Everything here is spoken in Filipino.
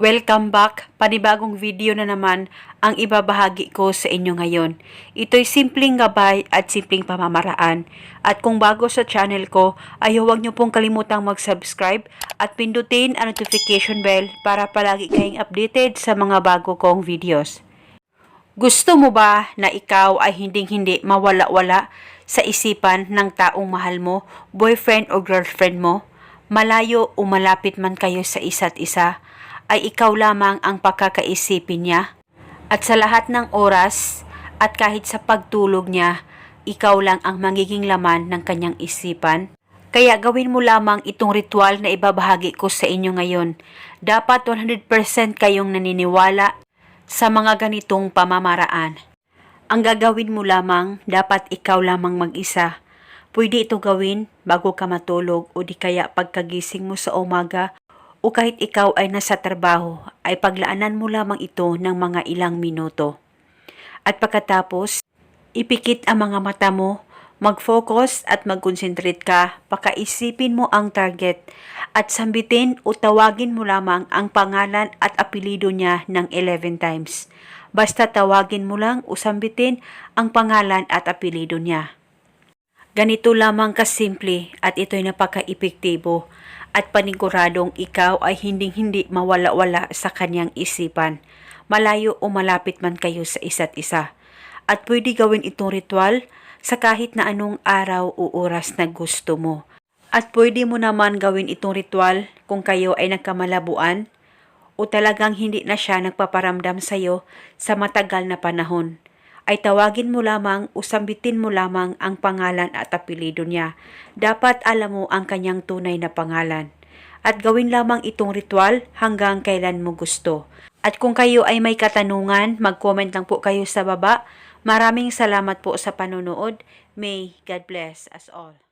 Welcome back! Panibagong video na naman ang ibabahagi ko sa inyo ngayon. Ito'y simpleng gabay at simpleng pamamaraan. At kung bago sa channel ko, ay huwag niyo pong kalimutang mag-subscribe at pindutin ang notification bell para palagi kayong updated sa mga bago kong videos. Gusto mo ba na ikaw ay hinding-hindi mawala-wala sa isipan ng taong mahal mo, boyfriend o girlfriend mo? Malayo o malapit man kayo sa isa't isa, ay ikaw lamang ang pagkakaisipin niya? At sa lahat ng oras at kahit sa pagtulog niya, ikaw lang ang magiging laman ng kanyang isipan? Kaya gawin mo lamang itong ritual na ibabahagi ko sa inyo ngayon. Dapat 100% kayong naniniwala sa mga ganitong pamamaraan. Ang gagawin mo lamang, dapat ikaw lamang mag-isa. Pwede ito gawin bago ka matulog o di kaya pagkagising mo sa umaga o kahit ikaw ay nasa trabaho ay paglaanan mo lamang ito ng mga ilang minuto. At pagkatapos, ipikit ang mga mata mo, mag-focus at mag-concentrate ka, pakaisipin mo ang target at sambitin o tawagin mo lamang ang pangalan at apelido niya ng 11 times. Basta tawagin mo lang o sambitin ang pangalan at apelido niya. Ganito lamang kasimple at ito'y napaka-epektibo at paniguradong ikaw ay hinding-hindi mawala-wala sa kanyang isipan, malayo o malapit man kayo sa isa't isa. At pwede gawin itong ritual sa kahit na anong araw o oras na gusto mo. At pwede mo naman gawin itong ritual kung kayo ay nagkamalabuan o talagang hindi na siya nagpaparamdam sa'yo sa matagal na panahon ay tawagin mo lamang o sambitin mo lamang ang pangalan at apelido niya. Dapat alam mo ang kanyang tunay na pangalan. At gawin lamang itong ritual hanggang kailan mo gusto. At kung kayo ay may katanungan, mag-comment lang po kayo sa baba. Maraming salamat po sa panonood. May God bless us all.